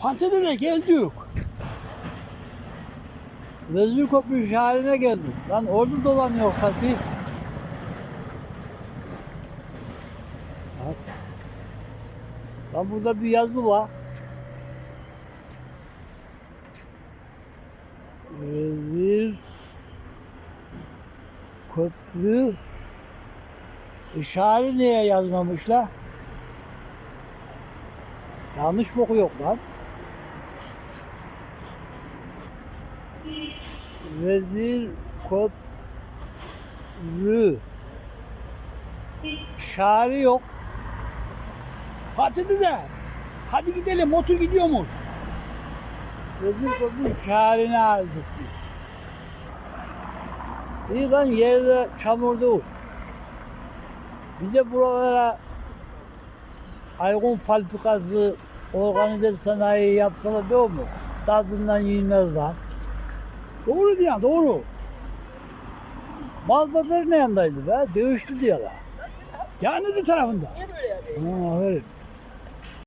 Pantede de geldik. Vezir Köprü şehrine geldik. Lan orada dolanıyor Sati. Bak. Lan burada bir yazı var. Vezir Köprü İşare niye yazmamışlar? Yanlış mı okuyor lan? Vezir Köprü Şari yok. Fatih'de de. Hadi gidelim motor gidiyormuş. Vezir Köprü şarini aldık biz. Lan yerde çamur değil. Bize buralara Aygun fabrikası organize sanayi yapsalar değil mi? Tadından yiyilmez lan. Doğru diyor, doğru. Mal pazarı ne yandaydı be? Dövüştü diyorlar. Yani ne tarafında? Niye böyle yapıyor? Ha, öyle.